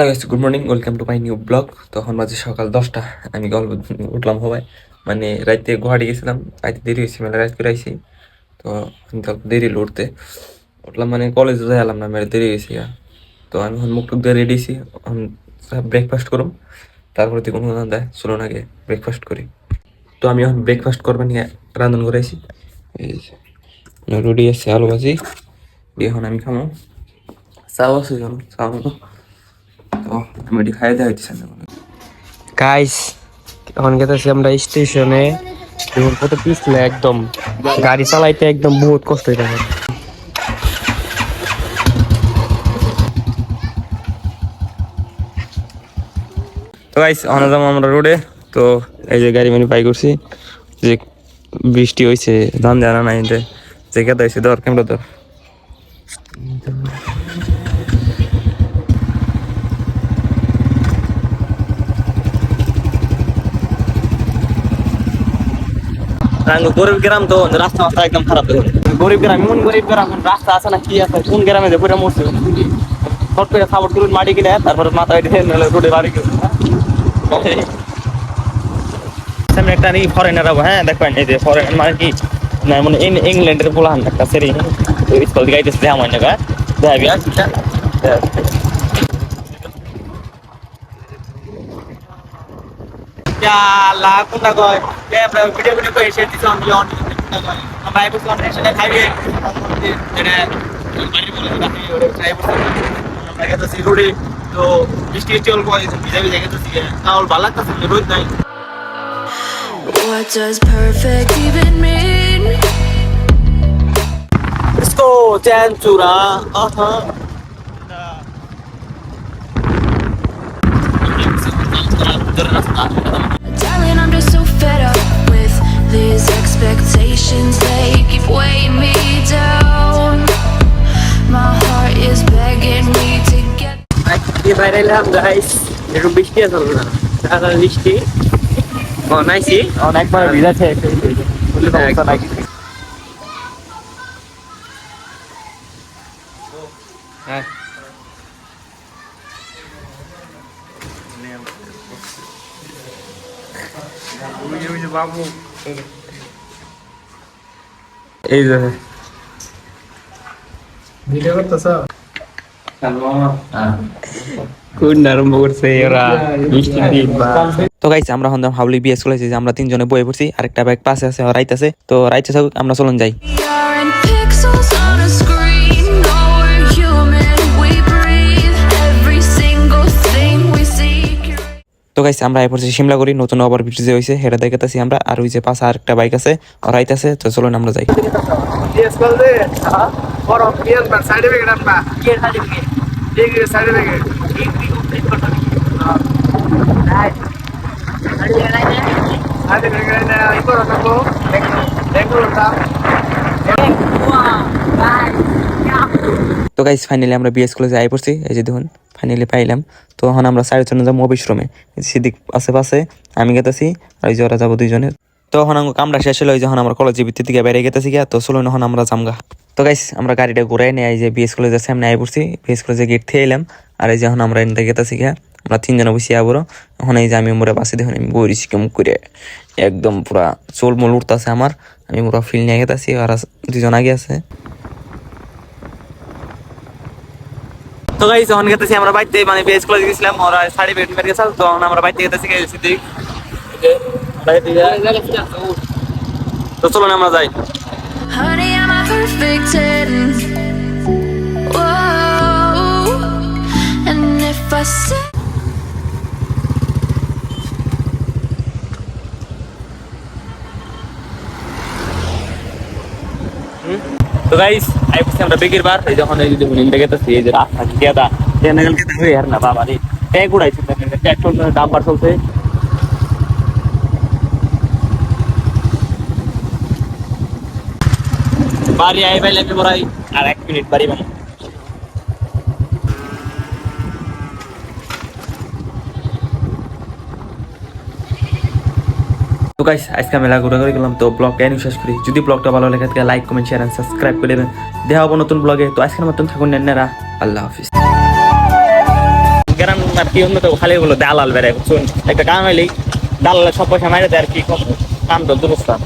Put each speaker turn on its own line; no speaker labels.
Hello guys good morning welcome to my new vlog তখন বাজে সকাল দশটা, আমি গল্প উঠলাম হবাই মানে রাইতে গুয়াহাটি গেছিলাম, রাইতে দেরি হয়েছে মানে রাত করে আইসি তো আমি তো দেরি উঠতে। উঠলাম মানে কলেজে যাই এলাম না মেরে দেরি হয়েছে। তো আমি এখন মুখ টুক দিয়ে রেডি আছি ব্রেকফাস্ট করুম। তারপরে তুই কোনো দেয় চলো আগে ব্রেকফাস্ট করি। তো আমি এখন ব্রেকফাস্ট করবেন নিয়ে রান্ধন করে আইসি রুটি আছে, আলু ভাজি, দিয়ে এখন আমি খামো। চাও আছে জানো চাও তো আমি এটি খাই দেওয়া হইতেছে না
গাইস এখন গেতেছি আমরা স্টেশনে দেখুন কত পিছলে একদম গাড়ি চালাইতে একদম বহুত কষ্ট হয়ে থাকে
তো গাইস অনা যাব আমরা রোডে তো এই যে গাড়ি মানে বাই করছি, যে বৃষ্টি হয়েছে ধান জানা নাই যে কেদা হয়েছে ধর, ক্যামেরা ধর। গরিব গ্রাম তো রাস্তা রাস্তা একদম খারাপ গরিব গ্রাম, এমন গরিব গ্রাম রাস্তা আছে না, কি আছে? কোন গ্রামে যে পুরো মরছে? ফট করে সাপোর্ট করুন, মাটি কিনে, তারপরে মাথায় দিয়ে নাহলে রোডে বাড়ি সামনে একটা নাকি ফরেনার হব হ্যাঁ দেখবেন, এই যে ফরেন মানে কি? না মানে ইংল্যান্ডের পোলাহান একটা সেরি স্কুল থেকে আইতেছে দেখা মানে গা দেখাবি আর
লা কোনটা কয় এ আমরা ভিডিও ভিডিও করে শেয়ার দিছি আমি অন কোনটা কয় আমরা আইবো কোন সেটা খাইবে যেটা বাড়ি বলে যেটা খাইবে ওটা খাইবো আমরা গেছি রোডে তো বৃষ্টি বৃষ্টি অল্প হয়েছে ভিজা ভিজা গেছি তাহলে ভালো লাগতেছে রোদ নাই
What does perfect even mean?
Let's go চ্যানচুরা আহা
Darling, I'm just so fed up with these expectations. They keep weighing me down. My heart is begging me to get.
বাইরে এলাম গাইস একটু বৃষ্টি আছে না সারা বৃষ্টি বানাইছি
অনেকবার ভিজাছে
হ্যাঁ
এই যে
বৃষ্টি
তো গাইস আমরা হন্দাম হাউলি বিএস কলেজে যে আমরা তিনজনে বয়ে পড়ছি আরেকটা ব্যাগ পাশে আছে আর রাইত আছে। তো রাইতে থাকুক আমরা চলুন যাই। তো গাইস আমরা পড়ছি সিমলা করি নতুন ওভার ব্রিজ যে হইছে সেটা দেখাতেছি আমরা। আর ওই যে পাশে আরেকটা বাইক আছে আর রাইত আছে তো চলুন আমরা যাই।
Yes,
তো গাইস ফাইনালি আমরা বিএস কলেজে আই পড়ছি। এই যে দেখুন ফাইনালি পাইলাম। তো এখন আমরা সাড়ে জন্য যাব অফিস রুমে সিদ্দিক আশেপাশে আমি গেতেছি, আর ওই যে ওরা যাব দুইজনে। তো এখন আমার কামটা শেষ হলো ওই যখন আমরা কলেজের ভিত্তি থেকে বেড়ে গেতেছি গিয়া। তো চলুন এখন আমরা জামগা তো গাইস আমরা গাড়িটা ঘুরাই নিয়ে যে বিএস কলেজের সামনে আই পড়ছি। বিএস কলেজে গেট থেকে এলাম, আর এই যে এখন আমরা এনতে গেতেছি গিয়া। আমরা তিনজনে বসে আবরো। এখন এই যে আমি মোরে বাসে দেখুন, আমি বইরিছি কেমন করে। একদম পুরা চোল মোল উঠতেছে আমার। আমি পুরা ফিল নিয়ে গেতেছি আর দুজন আগে আছে। তো গাইস যখন গেতেছি আমরা বাইতে মানে বেস কলেজ গেছিলাম ওরা সাড়ে বেড মেরে গেছে তো আমরা বাইতে গেতেছি গেছি দিক তো চলো না আমরা যাই
Honey, I'm a perfect 10. Whoa. And if I say.
তো গাইস আই আমরা বেগের বার। এই যখন এই যে নিন্দে গেতেছি এই যে রাস্তা কি কেদা তেনে গেল কেদা আর না, বাবা রে। ট্যাগ উড়াইছে পেট্রোল দাম ডাম্পার চলছে। বাড়ি আই বাইলে বড়াই আর এক মিনিট বাড়ি বানা তো গাইস আজকে মেলা ঘুরে ঘুরে গেলাম, তো ব্লগটা এনে শেষ করি। যদি ব্লগটা ভালো লাগে, তাহলে like comment share and subscribe করে দেবেন। দেখা হব নতুন ব্লগে তো আজকের মতন থাকুন নেনারা আল্লাহ হাফিজ।
দালাল বেড়ে শুন একটা কাম হইলেই দালালের সব পয়সা মাইরে দেয় আর কি, কম তো দুরস্থান।